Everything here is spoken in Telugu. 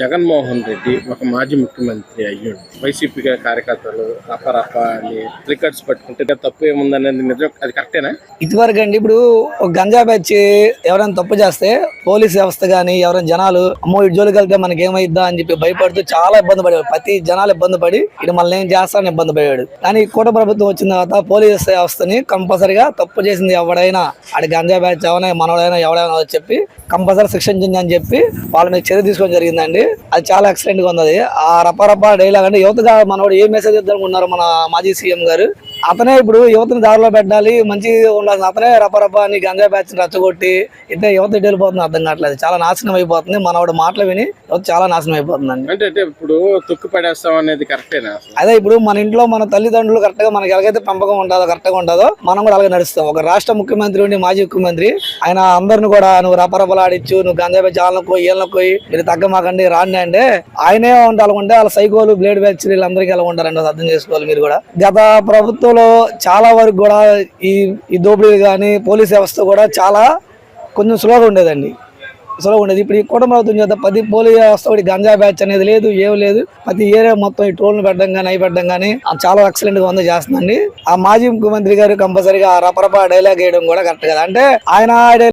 జగన్మోహన్ రెడ్డి ఒక మాజీ ముఖ్యమంత్రి అయ్యాడు. వైసీపీ కార్యకర్తలు అపరప అని రికార్డ్స్ పట్టుకుంటే తప్పు ఏముందనేది నిజం అది కరెక్టేనా ఇదివరకు అండి ఇప్పుడు ఒక గంజా బ్యాచ్ ఎవరైనా తప్పు చేస్తే పోలీస్ వ్యవస్థ కానీ ఎవరైనా జనాలు అమ్మో ఇటు జోలికి మనకి ఏమైద్దా అని చెప్పి భయపడుతూ చాలా ఇబ్బంది పడేవాడు. ప్రతి జనాలు ఇబ్బంది పడి ఇటు మళ్ళీ ఏం చేస్తానని ఇబ్బంది పడేవాడు. కానీ కూట ప్రభుత్వం వచ్చిన తర్వాత పోలీస్ వ్యవస్థని కంపల్సరిగా తప్పు చేసింది ఎవడైనా అటు గంజా బ్యాచ్ ఎవరైనా మనవడైనా ఎవడైనా చెప్పి కంపల్సరీ శిక్షించింది అని చెప్పి వాళ్ళ మీద చర్య తీసుకోవడం జరిగిందండి. అది చాలా ఎక్సలెంట్గా ఉంది ఆ రప డైలాగ్ అంటే యువతగా మనవాడు ఏ మెసేజ్ ఇద్దామనుకున్నారు మన మాజీ సీఎం గారు. అతనే ఇప్పుడు యువతని దారిలో పెట్టాలి మంచి ఉండాల్సిన అతనే రప రప అని గంజా బ్యాచ్ రచ్చగొట్టి ఇట్లా యువత వెళ్ళిపోతుంది అర్థం కావట్లేదు. చాలా నాశనం అయిపోతుంది. మనవాడు మాటలు విని యువత చాలా నాశనం అయిపోతుందండి. అంటే అంటే ఇప్పుడు తొక్కు పడేస్తాం అనేది కరెక్టేనా? అదే ఇప్పుడు మన ఇంట్లో మన తల్లిదండ్రులు కరెక్ట్గా మనకి ఎలాగైతే పెంపకం ఉంటుందో కరెక్ట్గా ఉంటుందో మనం కూడా అలాగే నడుస్తాం. ఒక రాష్ట్ర ముఖ్యమంత్రి ఉండి మాజీ ముఖ్యమంత్రి ఆయన అందరిని కూడా నువ్వు రపరపలాడిచ్చు నువ్వు గంజాయి జాలను పోయి వీళ్ళని పోయి మీరు తగ్గమాకండి రాండి అంటే ఆయనే ఉండాలనుకుంటే వాళ్ళ సైకోలు బ్లేడ్ బ్యాచ్ వీళ్ళందరికీ ఎలా ఉంటారండి అర్థం చేసుకోవాలి మీరు కూడా. గత ప్రభుత్వంలో చాలా వరకు కూడా ఈ ఈ దోపిడీలు కానీ పోలీస్ వ్యవస్థ కూడా చాలా కొంచెం స్లోగా ఉండేదండి. స్లోగా ఉండేది. ఇప్పుడు ఈ కుటుంబ ప్రభుత్వం చేత ప్రతి పోలీస్ వ్యవస్థ ఒకటి గంజా బ్యాచ్ అనేది లేదు ఏం లేదు. ప్రతి ఏరియా మొత్తం ఈ టోల్ను పెట్టడం కానీ అవి పెట్టడం కానీ అది చాలా ఎక్సలెంట్గా ఉంది చేస్తుందండి. ఆ మాజీ ముఖ్యమంత్రి గారు కంపల్సరీగా ఆ రపరప డైలాగ్ వేయడం కూడా కరెక్ట్ కదా? అంటే ఆయన